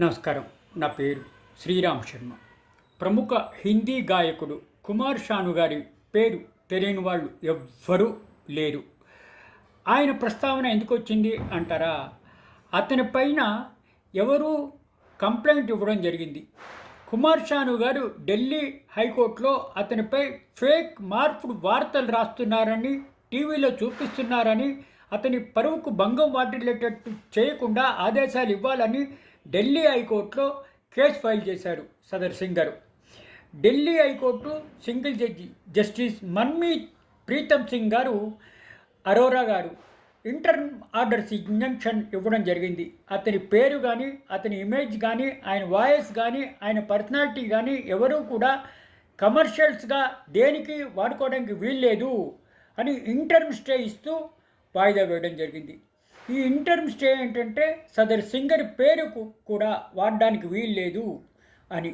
నమస్కారం. నా పేరు శ్రీరామ్ శర్మ. ప్రముఖ హిందీ గాయకుడు కుమార్ షాను గారి పేరు తెలియని వాళ్ళు ఎవ్వరూ లేరు. ఆయన ప్రస్తావన ఎందుకు వచ్చింది అంటారా? అతని పైన ఎవరూ కంప్లైంట్ ఇవ్వడం జరిగింది. కుమార్ షాను గారు ఢిల్లీ హైకోర్టులో అతనిపై ఫేక్ మార్పుడు వార్తలు రాస్తున్నారని టీవీలో చూపిస్తున్నారని అతని పరువుకు భంగం వాటిల్లేటట్టు చేయకుండా ఆదేశాలు ఇవ్వాలని ఢిల్లీ హైకోర్టులో కేసు ఫైల్ చేశారు Sadar singer Delhi high court single judge justice Manmeet Pritam Singh garu Arora garu inter orders injunction ఇవ్వడం జరిగింది. అతని పేరు కానీ అతని ఇమేజ్ కానీ ఆయన వాయిస్ కానీ ఆయన పర్సనాలిటీ కానీ ఎవరూ కూడా కమర్షియల్స్గా దేనికి వాడుకోవడానికి వీల్లేదు అని ఇంటర్మ్ స్టే ఇస్తూ వాయిదా వేయడం జరిగింది. ఈ ఇంటర్మ్ స్టే ఏంటంటే సదర్ సింగర్ పేరుకు కూడా వాడడానికి వీల్లేదు అని.